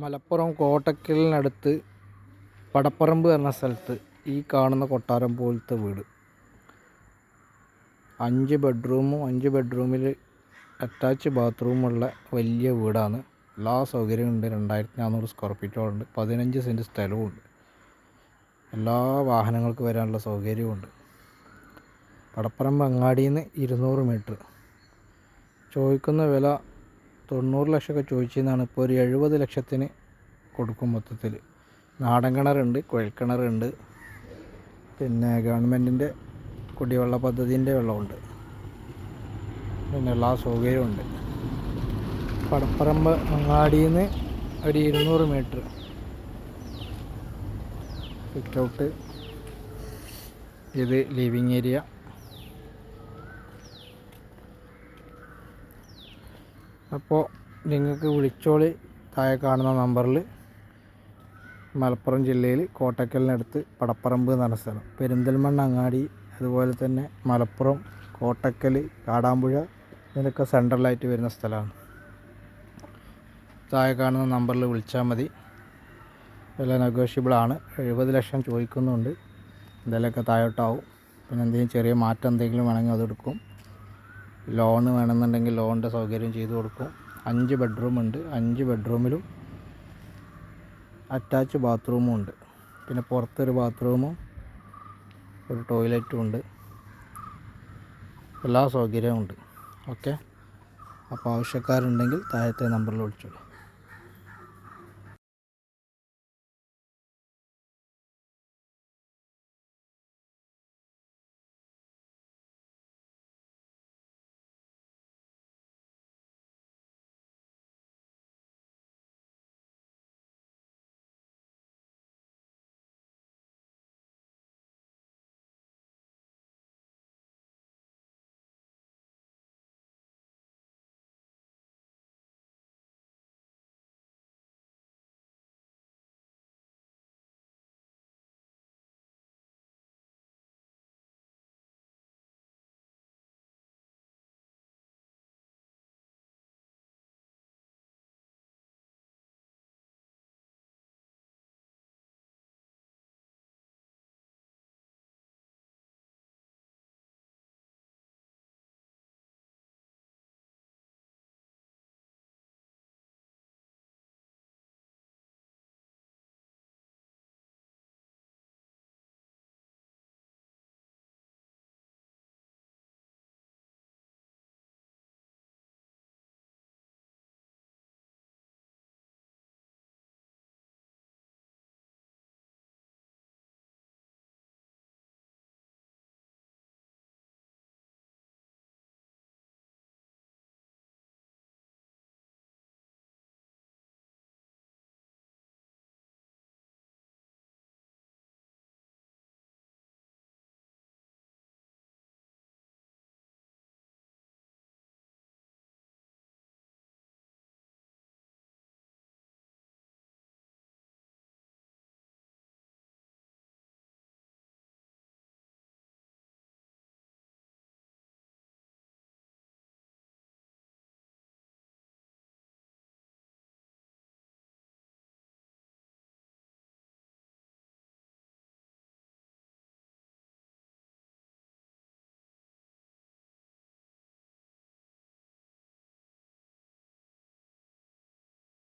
മലപ്പുറം കോട്ടക്കലിനടുത്ത് പടപ്പറമ്പ് എന്ന സ്ഥലത്ത് ഈ കാണുന്ന കൊട്ടാരം പോലത്തെ വീട്. അഞ്ച് ബെഡ്റൂമും അഞ്ച് ബെഡ്റൂമിൽ അറ്റാച്ച് ബാത്റൂമുള്ള വലിയ വീടാണ്. എല്ലാ സൗകര്യവും ഉണ്ട്. രണ്ടായിരത്തി നാനൂറ് സ്ക്വയർ ഫീറ്റോളം പതിനഞ്ച് സെന്റ് സ്ഥലവുമുണ്ട് എല്ലാ വാഹനങ്ങൾക്ക് വരാനുള്ള സൗകര്യമുണ്ട് പടപ്പറമ്പ് അങ്ങാടിയിൽ നിന്ന് ഇരുന്നൂറ് മീറ്റർ. ചോദിക്കുന്ന വില തൊണ്ണൂറ് ലക്ഷമൊക്കെ ചോദിച്ചെന്നാണ് ഇപ്പോൾ ഒരു എഴുപത് ലക്ഷത്തിന് കൊടുക്കും മൊത്തത്തിൽ. നാടൻ കിണറുണ്ട് കുഴൽക്കിണറുണ്ട് പിന്നെ ഗവൺമെന്റിന്റെ കുടിവെള്ള പദ്ധതിന്റെ വെള്ളമുണ്ട്. പിന്നെ എല്ലാ സൗകര്യമുണ്ട് പടപ്പറമ്പ് അങ്ങാടിയിൽ നിന്ന് ഒരു ഇരുന്നൂറ് മീറ്റർ. സിറ്റ് ഔട്ട് ഇത് ലിവിങ് ഏരിയ. അപ്പോൾ നിങ്ങൾക്ക് വിളിച്ചോളി. താഴെ കാണുന്ന നമ്പറിൽ മലപ്പുറം ജില്ലയിൽ കോട്ടക്കലിനടുത്ത് പടപ്പറമ്പ് എന്ന് പറഞ്ഞ സ്ഥലം. പെരിന്തൽമണ്ണ അങ്ങാടി അതുപോലെ തന്നെ മലപ്പുറം കോട്ടക്കൽ കാടാമ്പുഴ ഇതിനൊക്കെ സെൻട്രലായിട്ട് വരുന്ന സ്ഥലമാണ്. താഴെ കാണുന്ന നമ്പറിൽ വിളിച്ചാൽ മതി. വില നെഗോഷ്യബിളാണ് എഴുപത് ലക്ഷം ചോദിക്കുന്നുണ്ട്. എന്തെങ്കിലുമൊക്കെ താഴോട്ടാവും. പിന്നെ എന്തെങ്കിലും ചെറിയ മാറ്റം എന്തെങ്കിലും വേണമെങ്കിൽ അതെടുക്കും ലോണ് വേണമെന്നുണ്ടെങ്കിൽ ലോണിന്റെ സൗകര്യം ചെയ്തു കൊടുക്കും. അഞ്ച് ബെഡ്റൂമുണ്ട് അഞ്ച് ബെഡ്റൂമിലും അറ്റാച്ച് ബാത്റൂമും ഉണ്ട്. പിന്നെ പുറത്തൊരു ബാത്റൂമും ഒരു ടോയ്ലറ്റും ഉണ്ട്. എല്ലാ സൗകര്യവും ഉണ്ട്. ഓക്കെ? അപ്പോൾ ആവശ്യക്കാരുണ്ടെങ്കിൽ താഴത്തെ നമ്പറിൽ വിളിച്ചോളൂ.